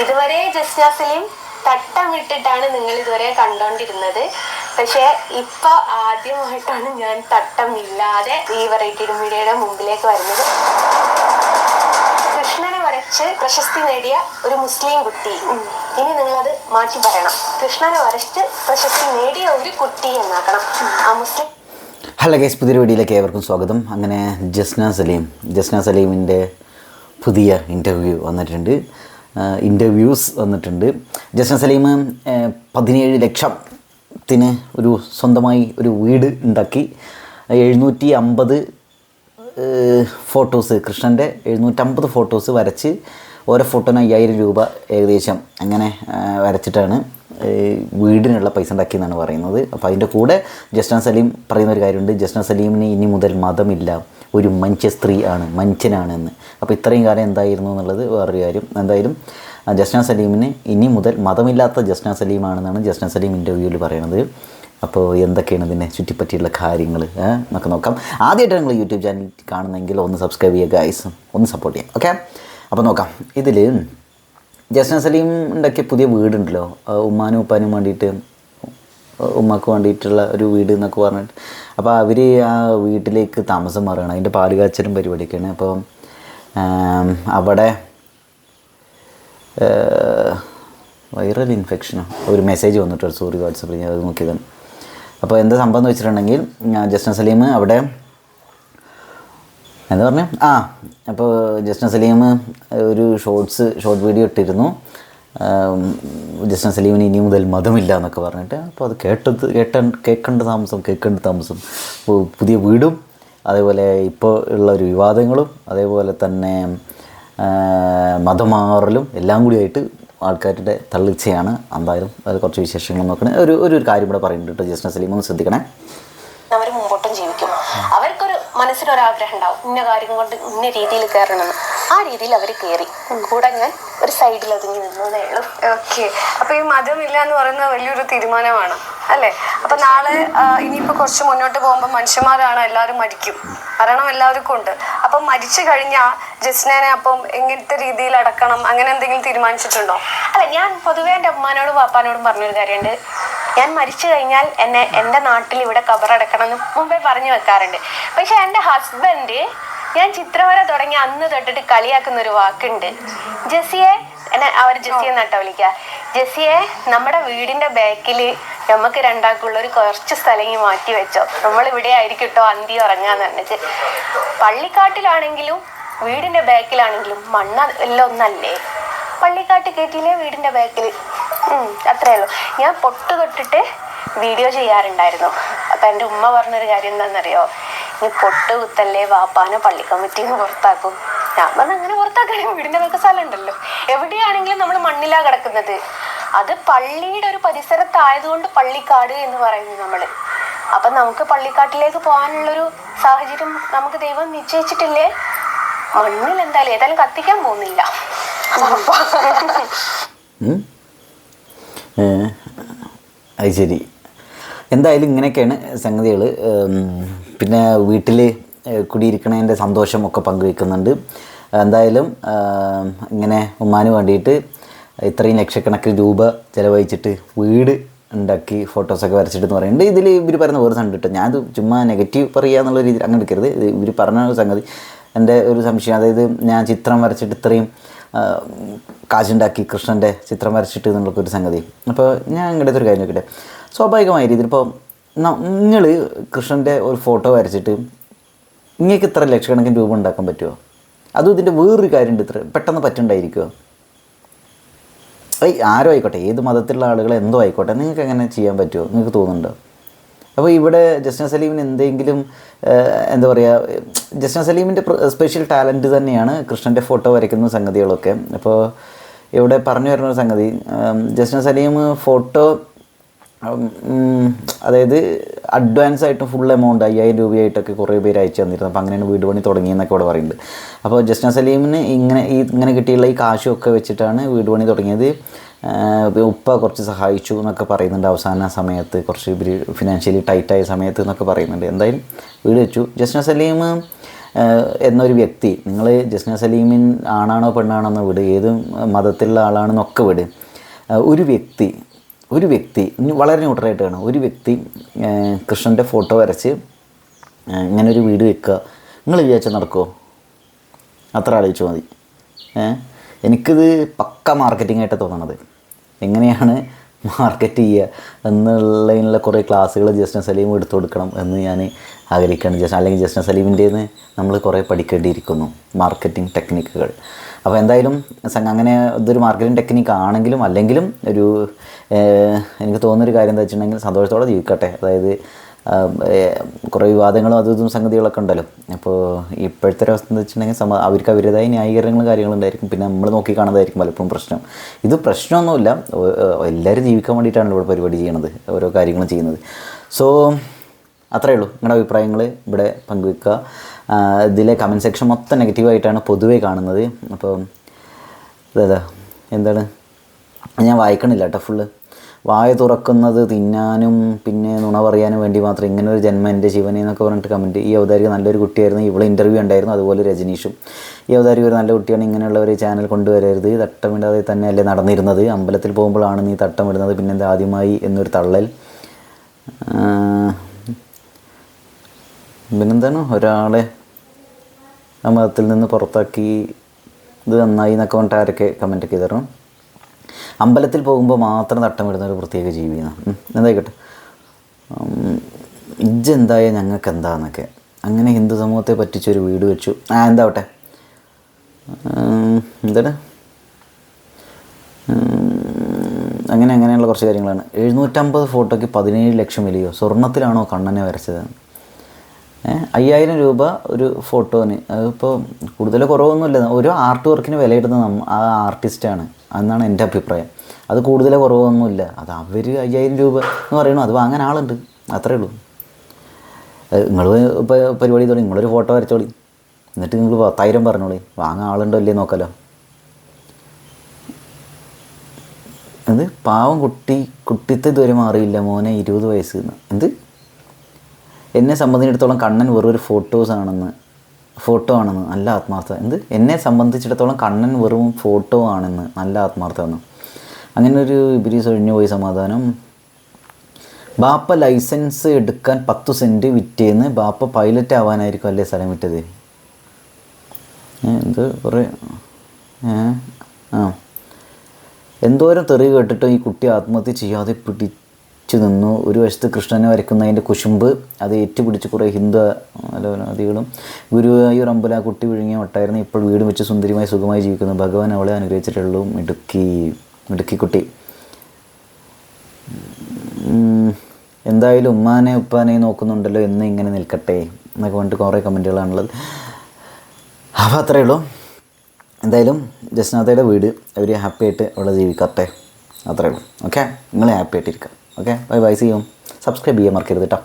ഇതുവരെ ജസ്ന സലീം തട്ടമിട്ടിട്ടാണ് നിങ്ങൾ ഇതുവരെ കണ്ടോണ്ടിരുന്നത്. പക്ഷെ ഇപ്പൊ ആദ്യമായിട്ടാണ് ഞാൻ തട്ടം ഇല്ലാതെ ഈ വെറൈറ്റി മീഡിയയുടെ മുമ്പിലേക്ക് വരുന്നത്. കൃഷ്ണനെ വരച്ച് പ്രശസ്തി നേടിയ ഒരു മുസ്ലിം കുട്ടി. ഇനി നിങ്ങളത് മാറ്റി പറയണം. കൃഷ്ണനെ വരച്ച് പ്രശസ്തി നേടിയ ഒരു കുട്ടി എന്നാക്കണം. ആ മുസ്ലിം ഹലോ ഗൈസ് പുതിയൊരു വീഡിയോയിലേക്ക് ഏവർക്കും സ്വാഗതം. അങ്ങനെ ജസ്ന സലീം ജസ്ന സലീമിന്റെ പുതിയ ഇന്റർവ്യൂ വന്നിട്ടുണ്ട്. ഇന്റർവ്യൂസ് വന്നിട്ടുണ്ട്. ജസ്റ്റിൻ സലീം പതിനേഴ് ലക്ഷത്തിന് ഒരു സ്വന്തമായി ഒരു വീട് ഉണ്ടാക്കി. എഴുന്നൂറ്റി അമ്പത് ഫോട്ടോസ് കൃഷ്ണന്റെ എഴുന്നൂറ്റമ്പത് ഫോട്ടോസ് വരച്ച് ഓരോ ഫോട്ടോന് അയ്യായിരം രൂപ ഏകദേശം അങ്ങനെ വരച്ചിട്ടാണ് വീടിനുള്ള പൈസ ഉണ്ടാക്കിയെന്നാണ് പറയുന്നത്. അപ്പോൾ അതിന്റെ കൂടെ ജസ്ന സലീം പറയുന്ന ഒരു കാര്യമുണ്ട്. ജസ്ന സലീമിന് ഇനി മുതൽ മതമില്ല. ഒരു മനുഷ്യ സ്ത്രീ ആണ് മനുഷ്യനാണ് അപ്പോൾ ഇത്രയും കാലം എന്തായിരുന്നു എന്നുള്ളത് വേറൊരു കാര്യം. എന്തായാലും ജസ്ന സലീമിന് ഇനി മുതൽ മതമില്ലാത്ത ജസ്ന സലീമാണെന്നാണ് ജസ്ന സലീം ഇന്റർവ്യൂവിൽ പറയുന്നത് അപ്പോൾ എന്തൊക്കെയാണ് ഇതിനെ ചുറ്റിപ്പറ്റിയുള്ള കാര്യങ്ങൾ നമുക്ക് നോക്കാം. ആദ്യമായിട്ട് നിങ്ങൾ യൂട്യൂബ് ചാനൽ കാണുന്നെങ്കിൽ ഒന്ന് സബ്സ്ക്രൈബ് ചെയ്യുക ഗൈസ് ഒന്ന് സപ്പോർട്ട് ചെയ്യാം ഓക്കെ അപ്പോൾ നോക്കാം. ഇതിൽ ജസ്ന സലീം ഉണ്ടാക്കിയ പുതിയ വീടുണ്ടല്ലോ. ഉമ്മാനും ഉപ്പാനും വേണ്ടിയിട്ട് ഉമ്മക്ക് വേണ്ടിയിട്ടുള്ള ഒരു വീട് എന്നൊക്കെ പറഞ്ഞിട്ട്. അപ്പോൾ അവർ ആ വീട്ടിലേക്ക് താമസം മാറുകയാണ്. അതിന്റെ പാൽ കാച്ചലും പരിപാടിയൊക്കെയാണ്. അപ്പോൾ അവിടെ വൈറൽ ഇൻഫെക്ഷനോ? ഒരു മെസ്സേജ് വന്നിട്ട് സോറി വാട്സപ്പിൽ ഞാൻ അത് നോക്കിയതാണ്. അപ്പോൾ എന്താ സംഭവം എന്ന് വെച്ചിട്ടുണ്ടെങ്കിൽ ജസ്ന സലീം അവിടെ എന്താ പറഞ്ഞു? ആ അപ്പോൾ ജസ്ന സലീം ഒരു ഷോർട്സ് ഷോർട്ട് വീഡിയോ ഇട്ടിരുന്നു. ജസ്ന സലീമിന് ഇനി മുതൽ മതമില്ല എന്നൊക്കെ പറഞ്ഞിട്ട് അപ്പോൾ അത് കേട്ടത് കേട്ട കേൾക്കേണ്ട താമസം കേൾക്കേണ്ട താമസം. പുതിയ വീടും അതേപോലെ ഇപ്പോൾ ഉള്ള ഒരു വിവാദങ്ങളും അതേപോലെ തന്നെ മതമാറലും എല്ലാം കൂടിയായിട്ട് ആൾക്കാരുടെ തള്ളിച്ചയാണ് എന്തായാലും അത് കുറച്ച് വിശേഷങ്ങൾ നോക്കണേ. ഒരു ഒരു കാര്യം കൂടെ പറയുന്നുണ്ട് കേട്ടോ ജസ്ന സലീം ഒന്ന് ശ്രദ്ധിക്കണേ. അവർ മുമ്പോട്ടും ജീവിക്കും. അവർക്കൊരു മനസ്സിലൊരാഗ്രഹം ഉണ്ടാവും. ഇന്ന കാര്യം കൊണ്ട് ഇന്ന രീതിയിൽ കയറണമെന്ന്. ആ രീതിയിൽ അവർ കയറി കൂടെ ഞാൻ ഒരു സൈഡിൽ ഒതുങ്ങി നിന്നതേ ഉള്ളൂ. ഓക്കെ അപ്പൊ ഈ മതമില്ല എന്ന് പറയുന്നത് വലിയൊരു തീരുമാനമാണ്. അല്ലേ? അപ്പൊ നാളെ ഇനിയിപ്പോ കുറച്ച് മുന്നോട്ട് പോകുമ്പോൾ മനുഷ്യന്മാരാണ് എല്ലാവരും മരിക്കും. മരണം എല്ലാവർക്കും ഉണ്ട്. അപ്പൊ മരിച്ചു കഴിഞ്ഞാൽ ജസ്നേനെ അപ്പം എങ്ങനത്തെ രീതിയിൽ അടക്കണം? അങ്ങനെ എന്തെങ്കിലും തീരുമാനിച്ചിട്ടുണ്ടോ? അല്ല ഞാൻ പൊതുവേ എന്റെ അമ്മാനോടും പാപ്പാനോടും പറഞ്ഞൊരു കാര്യമുണ്ട്. ഞാൻ മരിച്ചു കഴിഞ്ഞാൽ എന്നെ എന്റെ നാട്ടിൽ ഇവിടെ കബറടക്കണം എന്ന് മുമ്പേ പറഞ്ഞു വെക്കാറുണ്ട്. പക്ഷെ എന്റെ ഹസ്ബൻഡ് ഞാൻ ചിത്രവര തുടങ്ങി അന്ന് തൊട്ടിട്ട് കളിയാക്കുന്ന ഒരു വാക്കുണ്ട്. ജെസിയെ എന്നെ അവർ ജെസിയെ നട്ട വിളിക്കുക. ജെസിയെ നമ്മുടെ വീടിന്റെ ബാക്കിൽ നമുക്ക് രണ്ടാൾക്കുള്ള ഒരു കുറച്ച് സ്ഥലം മാറ്റി വെച്ചോ. നമ്മൾ ഇവിടെ ആയിരിക്കും കേട്ടോ അന്തി ഉറങ്ങാന്ന് പറഞ്ഞിട്ട്. പള്ളിക്കാട്ടിലാണെങ്കിലും വീടിന്റെ ബാക്കിലാണെങ്കിലും മണ്ണ എല്ലാം ഒന്നല്ലേ? പള്ളിക്കാട്ട് കയറ്റിയില്ലേ വീടിന്റെ ബാക്കിൽ അത്രേ ഉള്ളൂ. ഞാൻ പൊട്ട് തൊട്ടിട്ട് വീഡിയോ ചെയ്യാറുണ്ടായിരുന്നു. അപ്പൊ എന്റെ ഉമ്മ പറഞ്ഞൊരു കാര്യം എന്താണെന്നറിയോ നീ പൊട്ട് കുത്തല്ലേ വാപ്പാനെ പള്ളി കമ്മിറ്റിന്ന് പുറത്താക്കും. ഞാൻ പറഞ്ഞ അങ്ങനെ പുറത്താക്കണേ വീടിന്റെ ബാക്കി സ്ഥലം ഉണ്ടല്ലോ എവിടെയാണെങ്കിലും നമ്മൾ മണ്ണിലാ കിടക്കുന്നത്. അത് പള്ളിയുടെ ഒരു പരിസരത്തായതുകൊണ്ട് പള്ളിക്കാട് എന്ന് പറയുന്നു നമ്മൾ. അപ്പൊ നമുക്ക് പള്ളിക്കാട്ടിലേക്ക് പോകാനുള്ളൊരു സാഹചര്യം നമുക്ക് ദൈവം നിശ്ചയിച്ചിട്ടില്ലേ? മണ്ണിൽ എന്തായാലും ഏതായാലും കത്തിക്കാൻ പോകുന്നില്ല. അത് ശരി. എന്തായാലും ഇങ്ങനെയൊക്കെയാണ് സംഗതികൾ പിന്നെ വീട്ടിൽ കുടിയിരിക്കണതിന്റെ സന്തോഷമൊക്കെ പങ്കുവെക്കുന്നുണ്ട്. എന്തായാലും ഇങ്ങനെ ഉമ്മാന് വേണ്ടിയിട്ട് ഇത്രയും ലക്ഷക്കണക്കിന് രൂപ ചിലവഴിച്ചിട്ട് വീട് ഉണ്ടാക്കി ഫോട്ടോസൊക്കെ വരച്ചിട്ടെന്ന് പറയുന്നുണ്ട്. ഇതിൽ ഇവർ പറയുന്ന വേറെ സംഗതി കിട്ടും. ഞാനത് ചുമ്മാ നെഗറ്റീവ് പറയുക എന്നുള്ള രീതിയിൽ അങ്ങനെ എടുക്കരുത്. ഇവർ പറഞ്ഞ സംഗതി. എന്റെ ഒരു സംശയം അതായത് ഞാൻ ചിത്രം വരച്ചിട്ട് ഇത്രയും കാശുണ്ടാക്കി കൃഷ്ണന്റെ ചിത്രം വരച്ചിട്ട് എന്നുള്ളൊക്കെ ഒരു സംഗതി. അപ്പോൾ ഞാൻ ഇങ്ങനത്തെ ഒരു കാര്യം നോക്കട്ടെ. സ്വാഭാവികമായ രീതിയിൽ ഇപ്പോൾ നിങ്ങൾ കൃഷ്ണന്റെ ഒരു ഫോട്ടോ വരച്ചിട്ട് നിങ്ങൾക്ക് ഇത്ര ലക്ഷക്കണക്കിന് രൂപ ഉണ്ടാക്കാൻ പറ്റുമോ അതും ഇതിന്റെ വേറൊരു കാര്യമുണ്ട് ഇത്ര. പെട്ടെന്ന് പറ്റുണ്ടായിരിക്കുമോ ഏയ് ആരോ ആയിക്കോട്ടെ. ഏത് മതത്തിലുള്ള ആളുകൾ എന്തോ ആയിക്കോട്ടെ. നിങ്ങൾക്ക് എങ്ങനെ ചെയ്യാൻ പറ്റുമോ നിങ്ങൾക്ക് തോന്നുന്നുണ്ടോ? അപ്പോൾ ഇവിടെ ജസ്ന സലീമിന് എന്തെങ്കിലും എന്താ പറയുക ജസ്ന സലീമിന്റെ സ്പെഷ്യൽ ടാലന്റ് തന്നെയാണ് കൃഷ്ണന്റെ ഫോട്ടോ വരയ്ക്കുന്ന സംഗതികളൊക്കെ. അപ്പോൾ ഇവിടെ പറഞ്ഞു വരുന്നൊരു സംഗതി ജസ്ന സലീം ഫോട്ടോ അതായത് അഡ്വാൻസ് ആയിട്ട് ഫുൾ എമൗണ്ട് അയ്യായിരം രൂപയായിട്ടൊക്കെ കുറേ പേര് അയച്ചു തന്നിരുന്നു. അപ്പോൾ അങ്ങനെയാണ് വീട് പണി തുടങ്ങിയെന്നൊക്കെ ഇവിടെ പറയുന്നുണ്ട്. അപ്പോൾ ജസ്ന സലീമിന് ഇങ്ങനെ ഈ ഇങ്ങനെ കിട്ടിയുള്ള ഈ കാശുമൊക്കെ വെച്ചിട്ടാണ് വീട് പണി തുടങ്ങിയത്. ഉപ്പ കുറച്ച് സഹായിച്ചു എന്നൊക്കെ പറയുന്നുണ്ട് അവസാന സമയത്ത്. കുറച്ച് ഇവർ ഫിനാൻഷ്യലി ടൈറ്റായ സമയത്ത് എന്നൊക്കെ പറയുന്നുണ്ട്. എന്തായാലും വീട് വെച്ചു. ജസ്ന സലീം എന്നൊരു വ്യക്തി. നിങ്ങൾ ജസ്ന സലീമിൻ ആണാണോ പെണ്ണാണോ എന്ന് വിട്. ഏത് മതത്തിലുള്ള ആളാണെന്നൊക്കെ വിട്. ഒരു വ്യക്തി ഒരു വ്യക്തി വളരെ ന്യൂട്രലായിട്ട് കാണാം. ഒരു വ്യക്തി കൃഷ്ണന്റെ ഫോട്ടോ വരച്ച് ഇങ്ങനെ ഒരു വീട് വെക്കുക. നിങ്ങൾ വിചാരിച്ചാൽ നടക്കുമോ അത്ര ആലോചിച്ചാൽ മതി. എനിക്കിത് പക്ക മാർക്കറ്റിംഗ് ആയിട്ട് തോന്നണത്. എങ്ങനെയാണ് മാർക്കറ്റ് ചെയ്യുക എന്നുള്ളതിനുള്ള കുറേ ക്ലാസ്സുകൾ ജസ്റ്റിൻ സലീം എടുത്തു കൊടുക്കണം എന്ന് ഞാൻ ആഗ്രഹിക്കുകയാണ്. ജസ്റ്റ് അല്ലെങ്കിൽ ജസ്റ്റിൻ സലീമിന്റെ നമ്മൾ കുറേ പഠിക്കേണ്ടിയിരിക്കുന്നു മാർക്കറ്റിംഗ് ടെക്നിക്കുകൾ അപ്പോൾ എന്തായാലും അങ്ങനെ ഇതൊരു മാർക്കറ്റിംഗ് ടെക്നിക്ക് ആണെങ്കിലും അല്ലെങ്കിലും ഒരു എനിക്ക് തോന്നുന്നൊരു കാര്യം എന്താ വെച്ചിട്ടുണ്ടെങ്കിൽ സന്തോഷത്തോടെ ജീവിക്കട്ടെ. അതായത് കുറേ വിവാദങ്ങളും അതും സംഗതികളൊക്കെ ഉണ്ടല്ലോ. അപ്പോൾ ഇപ്പോഴത്തെ ഒരു അവസ്ഥ എന്ന് വെച്ചിട്ടുണ്ടെങ്കിൽ സമ അവർക്ക് അവരുടേതായ ന്യായീകരണങ്ങളും കാര്യങ്ങളുണ്ടായിരിക്കും പിന്നെ നമ്മൾ നോക്കി കാണുന്നതായിരിക്കും പലപ്പോഴും പ്രശ്നം. ഇത് പ്രശ്നമൊന്നുമില്ല. എല്ലാവരും ജീവിക്കാൻ വേണ്ടിയിട്ടാണല്ലോ ഇവിടെ പരിപാടി ചെയ്യണത്. ഓരോ കാര്യങ്ങളും ചെയ്യുന്നത്. സോ അത്രയേ ഉള്ളൂ. നിങ്ങളുടെ അഭിപ്രായങ്ങൾ ഇവിടെ പങ്കുവെക്കുക. ഇതിലെ കമന്റ് സെക്ഷൻ മൊത്തം നെഗറ്റീവായിട്ടാണ് പൊതുവേ കാണുന്നത്. അപ്പോൾ അതെ എന്താണ്? ഞാൻ വായിക്കണില്ല കേട്ടോ ഫുള്ള് വായ തുറക്കുന്നത് തിന്നാനും പിന്നെ നുണ പറയാനും വേണ്ടി മാത്രം ഇങ്ങനെ ഒരു ജന്മം എന്റെ ശിവനെ എന്നൊക്കെ പറഞ്ഞിട്ട് കമന്റ് ഈ അവതാരിക നല്ലൊരു കുട്ടിയായിരുന്നു. ഇവിടെ ഇന്റർവ്യൂ ഉണ്ടായിരുന്നു. അതുപോലെ രജനീഷും. ഈ അവതാരിക ഒരു നല്ല കുട്ടിയാണ്. ഇങ്ങനെയുള്ള ഒരു ചാനൽ കൊണ്ടുവരരുത്. തട്ടമിടാതെ തന്നെ അല്ലേ നടന്നിരുന്നത്. അമ്പലത്തിൽ പോകുമ്പോഴാണ് നീ തട്ടമിടുന്നത്. പിന്നെ എന്താ ആദ്യമായി എന്നൊരു തള്ളൽ. പിന്നെന്താണ്? ഒരാളെ ആ മതത്തിൽ നിന്ന് പുറത്താക്കി ഇത് നന്നായി എന്നൊക്കെ പറഞ്ഞിട്ട് ആരൊക്കെ കമന്റൊക്കെ ചെയ്തിരുന്നു? അമ്പലത്തിൽ പോകുമ്പോൾ മാത്രം തട്ടമിടുന്ന ഒരു പ്രത്യേക ജീവിയാണ്. എന്തായിക്കോട്ടെ? ഇജ്ജെന്തായ ഞങ്ങൾക്ക് എന്താന്നൊക്കെ അങ്ങനെ ഹിന്ദു സമൂഹത്തെ പറ്റിച്ചൊരു വീട് വെച്ചു. ആ എന്താവട്ടെ? എന്താണ്? അങ്ങനെ അങ്ങനെയുള്ള കുറച്ച് കാര്യങ്ങളാണ്. എഴുന്നൂറ്റമ്പത് ഫോട്ടോയ്ക്ക് പതിനേഴ് ലക്ഷം വിലയോ? സ്വർണത്തിലാണോ കണ്ണനെ വരച്ചത്? അയ്യായിരം രൂപ ഒരു ഫോട്ടോന്. അതിപ്പോൾ കൂടുതൽ കുറവൊന്നുമില്ല. ഒരു ആർട്ട് വർക്കിന് വിലയിടുന്ന നമ്മ ആ ആർട്ടിസ്റ്റാണ് എന്നാണ് എന്റെ അഭിപ്രായം. അത് കൂടുതൽ കുറവൊന്നുമില്ല. അത് അവർ അയ്യായിരം രൂപ എന്ന് പറയണു അത് വാങ്ങാൻ ആളുണ്ട്. അത്രേ ഉള്ളൂ. നിങ്ങൾ ഇപ്പോൾ പരിപാടി തുടങ്ങി. നിങ്ങളൊരു ഫോട്ടോ വരച്ചോളി. എന്നിട്ട് നിങ്ങൾ പത്തായിരം പറഞ്ഞോളി. വാങ്ങാൻ ആളുണ്ടോ ഇല്ലേ നോക്കാലോ. അത് പാവം കുട്ടി. കുട്ടിത്തെ ഇതുവരെ മാറിയില്ല മോനെ. ഇരുപത് വയസ്സ് എന്ത്? എന്നെ സംബന്ധിച്ചിടത്തോളം കണ്ണൻ വെറും ഒരു ഫോട്ടോസ് ആണെന്ന്. ഫോട്ടോ ആണെന്ന്. നല്ല ആത്മാർത്ഥത. എന്ത്? എന്നെ സംബന്ധിച്ചിടത്തോളം കണ്ണൻ വെറും ഫോട്ടോ ആണെന്ന്. നല്ല ആത്മാർത്ഥമാണ് അങ്ങനെ ഒരു ഇബിരി ഒഴിഞ്ഞു പോയി സമാധാനം. ബാപ്പ ലൈസൻസ് എടുക്കാൻ പത്ത് സെന്റ് വിറ്റേന്ന് ബാപ്പ പൈലറ്റ് ആവാനായിരിക്കും അല്ലേ സ്ഥലം വിറ്റത്? എന്ത് കുറേ ആ. എന്തോരം തെറി കേട്ടിട്ടും ഈ കുട്ടി ആത്മഹത്യ ചെയ്യാതെ പിടിച്ചു നിന്നു. ഒരു വശത്ത് കൃഷ്ണനെ വരയ്ക്കുന്നതിന്റെ കുശുമ്പ് അത് ഏറ്റുപിടിച്ച് കുറേ ഹിന്ദു അലോനാദികളും ഗുരുവായൂർ അമ്പല ആ കുട്ടി വിഴുങ്ങിയ ഒട്ടായിരുന്നു ഇപ്പോൾ വീട് വെച്ച് സുന്ദരിമായി സുഖമായി ജീവിക്കുന്നു ഭഗവാൻ അവളെ അനുഗ്രഹിച്ചിട്ടുള്ളൂ. മിടുക്കി മിടുക്കിക്കുട്ടി എന്തായാലും ഉമ്മാനെ ഉപ്പാനെ നോക്കുന്നുണ്ടല്ലോ എന്ന് ഇങ്ങനെ നിൽക്കട്ടെ എന്നൊക്കെ പറഞ്ഞിട്ട് കുറേ കമന്റുകളാണുള്ളത്. അപ്പോൾ അത്രയേ ഉള്ളൂ. എന്തായാലും ജസ്നാഥയുടെ വീട് അവർ ഹാപ്പി ആയിട്ട് അവളെ ജീവിക്കട്ടെ. അത്രയേ ഉള്ളൂ. ഓക്കെ നിങ്ങൾ ഹാപ്പി ആയിട്ടിരിക്കുക okay? Bye bye see you. Subscribe ചെയ്യാൻ മറക്കരുത് കേട്ടോ